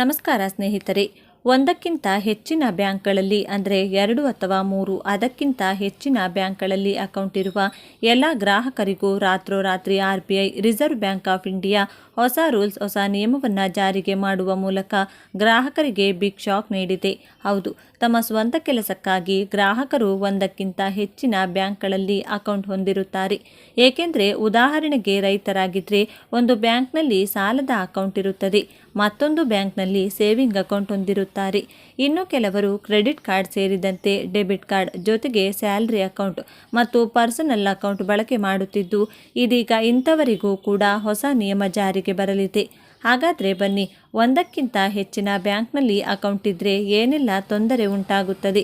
ನಮಸ್ಕಾರ ಸ್ನೇಹಿತರೆ, ಒಂದಕ್ಕಿಂತ ಹೆಚ್ಚಿನ ಬ್ಯಾಂಕ್ಗಳಲ್ಲಿ ಅಂದರೆ ಎರಡು ಅಥವಾ ಮೂರು ಅದಕ್ಕಿಂತ ಹೆಚ್ಚಿನ ಬ್ಯಾಂಕ್ಗಳಲ್ಲಿ ಅಕೌಂಟ್ ಇರುವ ಎಲ್ಲ ಗ್ರಾಹಕರಿಗೂ ರಾತ್ರೋರಾತ್ರಿ R B I, reserve bank of India ಹೊಸ ರೂಲ್ಸ್, ಹೊಸ ನಿಯಮವನ್ನು ಜಾರಿಗೆ ಮಾಡುವ ಮೂಲಕ ಗ್ರಾಹಕರಿಗೆ ಬಿಗ್ ಶಾಕ್ ನೀಡಿದೆ. ಹೌದು, ತಮ್ಮ ಸ್ವಂತ ಕೆಲಸಕ್ಕಾಗಿ ಗ್ರಾಹಕರು ಒಂದಕ್ಕಿಂತ ಹೆಚ್ಚಿನ ಬ್ಯಾಂಕ್ಗಳಲ್ಲಿ ಅಕೌಂಟ್ ಹೊಂದಿರುತ್ತಾರೆ. ಏಕೆಂದರೆ ಉದಾಹರಣೆಗೆ ರೈತರಾಗಿದ್ದರೆ ಒಂದು ಬ್ಯಾಂಕ್ನಲ್ಲಿ ಸಾಲದ ಅಕೌಂಟ್ ಇರುತ್ತದೆ. ಮತ್ತೊಂದು ಬ್ಯಾಂಕ್ನಲ್ಲಿ ಸೇವಿಂಗ್ ಅಕೌಂಟ್ ಹೊಂದಿರುತ್ತಾರೆ. ಇನ್ನು ಕೆಲವರು ಕ್ರೆಡಿಟ್ ಕಾರ್ಡ್ ಸೇರಿದಂತೆ ಡೆಬಿಟ್ ಕಾರ್ಡ್ ಜೊತೆಗೆ ಸ್ಯಾಲ್ರಿ ಅಕೌಂಟ್ ಮತ್ತು ಪರ್ಸನಲ್ ಅಕೌಂಟ್ ಬಳಕೆ ಮಾಡುತ್ತಿದ್ದು, ಇದೀಗ ಇಂಥವರಿಗೂ ಕೂಡ ಹೊಸ ನಿಯಮ ಜಾರಿಗೆ ಬರಲಿದೆ. ಹಾಗಾದರೆ ಬನ್ನಿ, ಒಂದಕ್ಕಿಂತ ಹೆಚ್ಚಿನ ಬ್ಯಾಂಕ್ನಲ್ಲಿ ಅಕೌಂಟ್ ಇದ್ದರೆ ಏನೆಲ್ಲ ತೊಂದರೆ ಉಂಟಾಗುತ್ತದೆ?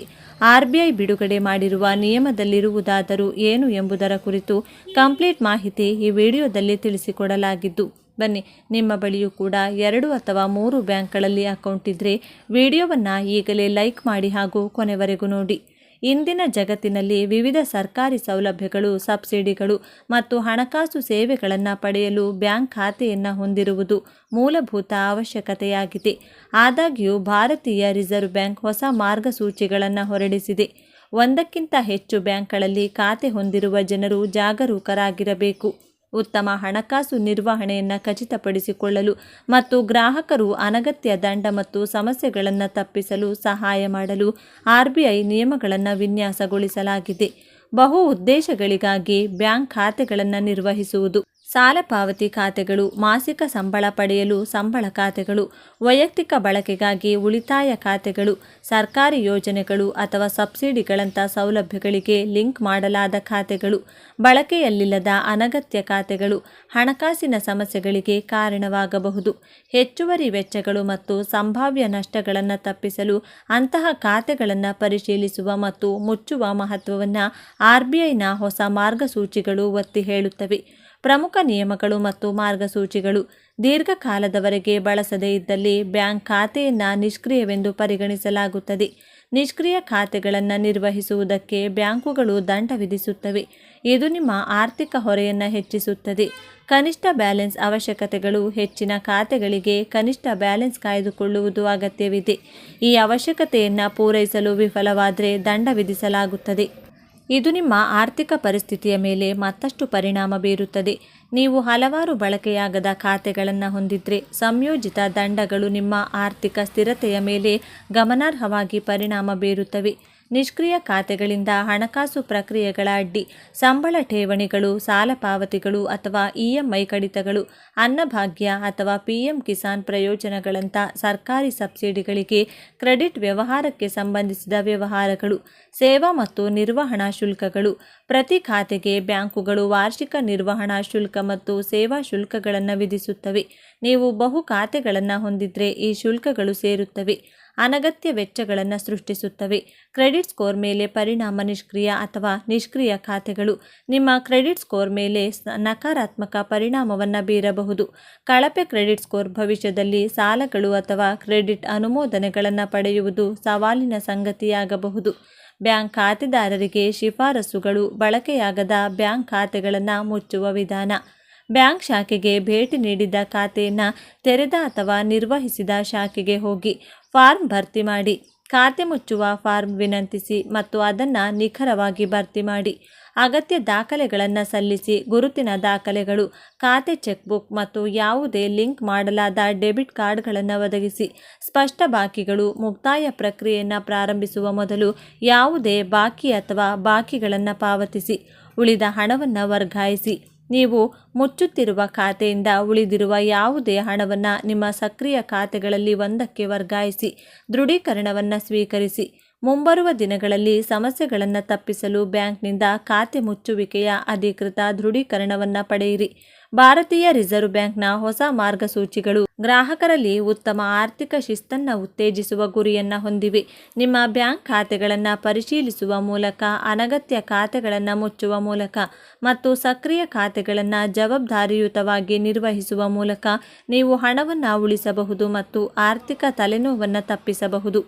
ಆರ್ ಬಿ ಐ ಬಿಡುಗಡೆ ಮಾಡಿರುವ ನಿಯಮದಲ್ಲಿರುವುದಾದರೂ ಏನು ಎಂಬುದರ ಕುರಿತು ಕಂಪ್ಲೀಟ್ ಮಾಹಿತಿ ಈ ವಿಡಿಯೋದಲ್ಲಿ ತಿಳಿಸಿಕೊಡಲಾಗಿದ್ದು ಬನ್ನಿ, ನಿಮ್ಮ ಬಳಿಯೂ ಕೂಡ ಎರಡು ಅಥವಾ ಮೂರು ಬ್ಯಾಂಕ್ಗಳಲ್ಲಿ ಅಕೌಂಟ್ ಇದ್ದರೆ ವಿಡಿಯೋವನ್ನು ಈಗಲೇ ಲೈಕ್ ಮಾಡಿ ಹಾಗೂ ಕೊನೆವರೆಗೂ ನೋಡಿ. ಇಂದಿನ ಜಗತ್ತಿನಲ್ಲಿ ವಿವಿಧ ಸರ್ಕಾರಿ ಸೌಲಭ್ಯಗಳು, ಸಬ್ಸಿಡಿಗಳು ಮತ್ತು ಹಣಕಾಸು ಸೇವೆಗಳನ್ನು ಪಡೆಯಲು ಬ್ಯಾಂಕ್ ಖಾತೆಯನ್ನು ಹೊಂದಿರುವುದು ಮೂಲಭೂತ ಅವಶ್ಯಕತೆಯಾಗಿದೆ. ಆದಾಗ್ಯೂ ಭಾರತೀಯ ರಿಸರ್ವ್ ಬ್ಯಾಂಕ್ ಹೊಸ ಮಾರ್ಗಸೂಚಿಗಳನ್ನು ಹೊರಡಿಸಿದೆ. ಒಂದಕ್ಕಿಂತ ಹೆಚ್ಚು ಬ್ಯಾಂಕ್ಗಳಲ್ಲಿ ಖಾತೆ ಹೊಂದಿರುವ ಜನರು ಜಾಗರೂಕರಾಗಿರಬೇಕು. ಉತ್ತಮ ಹಣಕಾಸು ನಿರ್ವಹಣೆಯನ್ನು ಖಚಿತಪಡಿಸಿಕೊಳ್ಳಲು ಮತ್ತು ಗ್ರಾಹಕರು ಅನಗತ್ಯ ದಂಡ ಮತ್ತು ಸಮಸ್ಯೆಗಳನ್ನು ತಪ್ಪಿಸಲು ಸಹಾಯ ಮಾಡಲು ಆರ್ಬಿಐ ನಿಯಮಗಳನ್ನು ವಿನ್ಯಾಸಗೊಳಿಸಲಾಗಿದೆ. ಬಹು ಉದ್ದೇಶಗಳಿಗಾಗಿ ಬ್ಯಾಂಕ್ ಖಾತೆಗಳನ್ನು ನಿರ್ವಹಿಸುವುದು. ಸಾಲ ಪಾವತಿ ಖಾತೆಗಳು, ಮಾಸಿಕ ಸಂಬಳ ಪಡೆಯಲು ಸಂಬಳ ಖಾತೆಗಳು, ವೈಯಕ್ತಿಕ ಬಳಕೆಗಾಗಿ ಉಳಿತಾಯ ಖಾತೆಗಳು, ಸರ್ಕಾರಿ ಯೋಜನೆಗಳು ಅಥವಾ ಸಬ್ಸಿಡಿಗಳಂಥ ಸೌಲಭ್ಯಗಳಿಗೆ ಲಿಂಕ್ ಮಾಡಲಾದ ಖಾತೆಗಳು, ಬಳಕೆಯಲ್ಲಿಲ್ಲದ ಅನಗತ್ಯ ಖಾತೆಗಳು, ಹಣಕಾಸಿನ ಸಮಸ್ಯೆಗಳಿಗೆ ಕಾರಣವಾಗಬಹುದು. ಹೆಚ್ಚುವರಿ ವೆಚ್ಚಗಳು ಮತ್ತು ಸಂಭಾವ್ಯ ನಷ್ಟಗಳನ್ನು ತಪ್ಪಿಸಲು ಅಂತಹ ಖಾತೆಗಳನ್ನು ಪರಿಶೀಲಿಸುವ ಮತ್ತು ಮುಚ್ಚುವ ಮಹತ್ವವನ್ನು ಆರ್ಬಿಐನ ಹೊಸ ಮಾರ್ಗಸೂಚಿಗಳು ಒತ್ತಿ ಹೇಳುತ್ತವೆ. ಪ್ರಮುಖ ನಿಯಮಗಳು ಮತ್ತು ಮಾರ್ಗಸೂಚಿಗಳು ದೀರ್ಘಕಾಲದವರೆಗೆ ಬಳಸದೇ ಇದ್ದಲ್ಲಿ ಬ್ಯಾಂಕ್ ಖಾತೆಯನ್ನು ನಿಷ್ಕ್ರಿಯವೆಂದು ಪರಿಗಣಿಸಲಾಗುತ್ತದೆ. ನಿಷ್ಕ್ರಿಯ ಖಾತೆಗಳನ್ನು ನಿರ್ವಹಿಸುವುದಕ್ಕೆ ಬ್ಯಾಂಕುಗಳು ದಂಡ ವಿಧಿಸುತ್ತವೆ. ಇದು ನಿಮ್ಮ ಆರ್ಥಿಕ ಹೊರೆಯನ್ನು ಹೆಚ್ಚಿಸುತ್ತದೆ. ಕನಿಷ್ಠ ಬ್ಯಾಲೆನ್ಸ್ ಅವಶ್ಯಕತೆಗಳು ಹೆಚ್ಚಿನ ಖಾತೆಗಳಿಗೆ ಕನಿಷ್ಠ ಬ್ಯಾಲೆನ್ಸ್ ಕಾಯ್ದುಕೊಳ್ಳುವುದು ಅಗತ್ಯವಿದೆ. ಈ ಅವಶ್ಯಕತೆಯನ್ನು ಪೂರೈಸಲು ವಿಫಲವಾದರೆ ದಂಡ ವಿಧಿಸಲಾಗುತ್ತದೆ. ಇದು ನಿಮ್ಮ ಆರ್ಥಿಕ ಪರಿಸ್ಥಿತಿಯ ಮೇಲೆ ಮತ್ತಷ್ಟು ಪರಿಣಾಮ ಬೀರುತ್ತದೆ. ನೀವು ಹಲವಾರು ಬಳಕೆಯಾಗದ ಖಾತೆಗಳನ್ನು ಹೊಂದಿದ್ರೆ ಸಂಯೋಜಿತ ದಂಡಗಳು ನಿಮ್ಮ ಆರ್ಥಿಕ ಸ್ಥಿರತೆಯ ಮೇಲೆ ಗಮನಾರ್ಹವಾಗಿ ಪರಿಣಾಮ ಬೀರುತ್ತವೆ. ನಿಷ್ಕ್ರಿಯ ಖಾತೆಗಳಿಂದ ಹಣಕಾಸು ಪ್ರಕ್ರಿಯೆಗಳ ಅಡ್ಡಿ, ಸಂಬಳ ಠೇವಣಿಗಳು, ಸಾಲ ಪಾವತಿಗಳು ಅಥವಾ ಇಎಂಐ ಕಡಿತಗಳು, ಅನ್ನಭಾಗ್ಯ ಅಥವಾ ಪಿಎಂ ಕಿಸಾನ್ ಪ್ರಯೋಜನಗಳಂಥ ಸರ್ಕಾರಿ ಸಬ್ಸಿಡಿಗಳಿಗೆ ಕ್ರೆಡಿಟ್ ವ್ಯವಹಾರಕ್ಕೆ ಸಂಬಂಧಿಸಿದ ವ್ಯವಹಾರಗಳು, ಸೇವಾ ಮತ್ತು ನಿರ್ವಹಣಾ ಶುಲ್ಕಗಳು, ಪ್ರತಿ ಖಾತೆಗೆ ಬ್ಯಾಂಕುಗಳು ವಾರ್ಷಿಕ ನಿರ್ವಹಣಾ ಶುಲ್ಕ ಮತ್ತು ಸೇವಾ ಶುಲ್ಕಗಳನ್ನು ವಿಧಿಸುತ್ತವೆ. ನೀವು ಬಹು ಖಾತೆಗಳನ್ನು ಹೊಂದಿದ್ರೆ ಈ ಶುಲ್ಕಗಳು ಸೇರುತ್ತವೆ. ಅನಗತ್ಯ ವೆಚ್ಚಗಳನ್ನು ಸೃಷ್ಟಿಸುತ್ತವೆ. ಕ್ರೆಡಿಟ್ ಸ್ಕೋರ್ ಮೇಲೆ ಪರಿಣಾಮ ನಿಷ್ಕ್ರಿಯ ಅಥವಾ ನಿಷ್ಕ್ರಿಯ ಖಾತೆಗಳು. ನಿಮ್ಮ ಕ್ರೆಡಿಟ್ ಸ್ಕೋರ್ ಮೇಲೆ ನಕಾರಾತ್ಮಕ ಪರಿಣಾಮವನ್ನು ಬೀರಬಹುದು. ಕಳಪೆ ಕ್ರೆಡಿಟ್ ಸ್ಕೋರ್ ಭವಿಷ್ಯದಲ್ಲಿ ಸಾಲಗಳು ಅಥವಾ ಕ್ರೆಡಿಟ್ ಅನುಮೋದನೆಗಳನ್ನು ಪಡೆಯುವುದು ಸವಾಲಿನ ಸಂಗತಿಯಾಗಬಹುದು. ಬ್ಯಾಂಕ್ ಖಾತೆದಾರರಿಗೆ ಶಿಫಾರಸುಗಳು ಬಳಕೆಯಾಗದ ಬ್ಯಾಂಕ್ ಖಾತೆಗಳನ್ನು ಮುಚ್ಚುವ ವಿಧಾನ. ಬ್ಯಾಂಕ್ ಶಾಖೆಗೆ ಭೇಟಿ ನೀಡಿದ ಖಾತೆಯನ್ನು ತೆರೆದ ಅಥವಾ ನಿರ್ವಹಿಸಿದ ಶಾಖೆಗೆ ಹೋಗಿ ಫಾರ್ಮ್ ಭರ್ತಿ ಮಾಡಿ, ಖಾತೆ ಮುಚ್ಚುವ ಫಾರ್ಮ್ ವಿನಂತಿಸಿ ಮತ್ತು ಅದನ್ನು ನಿಖರವಾಗಿ ಭರ್ತಿ ಮಾಡಿ, ಅಗತ್ಯ ದಾಖಲೆಗಳನ್ನು ಸಲ್ಲಿಸಿ ಗುರುತಿನ ದಾಖಲೆಗಳು, ಖಾತೆ ಚೆಕ್ಬುಕ್ ಮತ್ತು ಯಾವುದೇ ಲಿಂಕ್ ಮಾಡಲಾದ ಡೆಬಿಟ್ ಕಾರ್ಡ್ಗಳನ್ನು ಒದಗಿಸಿ ಸ್ಪಷ್ಟ ಬಾಕಿಗಳು, ಮುಕ್ತಾಯ ಪ್ರಕ್ರಿಯೆಯನ್ನು ಪ್ರಾರಂಭಿಸುವ ಮೊದಲು ಯಾವುದೇ ಬಾಕಿ ಅಥವಾ ಬಾಕಿಗಳನ್ನು ಪಾವತಿಸಿ ಉಳಿದ ಹಣವನ್ನು ವರ್ಗಾಯಿಸಿ. ನೀವು ಮುಚ್ಚುತ್ತಿರುವ ಖಾತೆಯಿಂದ ಉಳಿದಿರುವ ಯಾವುದೇ ಹಣವನ್ನು ನಿಮ್ಮ ಸಕ್ರಿಯ ಖಾತೆಗಳಲ್ಲಿ ಒಂದಕ್ಕೆ ವರ್ಗಾಯಿಸಿ, ದೃಢೀಕರಣವನ್ನು ಸ್ವೀಕರಿಸಿ, ಮುಂಬರುವ ದಿನಗಳಲ್ಲಿ ಸಮಸ್ಯೆಗಳನ್ನು ತಪ್ಪಿಸಲು ಬ್ಯಾಂಕ್ನಿಂದ ಖಾತೆ ಮುಚ್ಚುವಿಕೆಯ ಅಧಿಕೃತ ದೃಢೀಕರಣವನ್ನು ಪಡೆಯಿರಿ. ಭಾರತೀಯ ರಿಸರ್ವ್ ಬ್ಯಾಂಕ್ನ ಹೊಸ ಮಾರ್ಗಸೂಚಿಗಳು ಗ್ರಾಹಕರಲ್ಲಿ ಉತ್ತಮ ಆರ್ಥಿಕ ಶಿಸ್ತನ್ನು ಉತ್ತೇಜಿಸುವ ಗುರಿಯನ್ನು ಹೊಂದಿವೆ. ನಿಮ್ಮ ಬ್ಯಾಂಕ್ ಖಾತೆಗಳನ್ನು ಪರಿಶೀಲಿಸುವ ಮೂಲಕ, ಅನಗತ್ಯ ಖಾತೆಗಳನ್ನು ಮುಚ್ಚುವ ಮೂಲಕ ಮತ್ತು ಸಕ್ರಿಯ ಖಾತೆಗಳನ್ನು ಜವಾಬ್ದಾರಿಯುತವಾಗಿ ನಿರ್ವಹಿಸುವ ಮೂಲಕ ನೀವು ಹಣವನ್ನು ಉಳಿಸಬಹುದು ಮತ್ತು ಆರ್ಥಿಕ ತಲೆನೋವನ್ನು ತಪ್ಪಿಸಬಹುದು.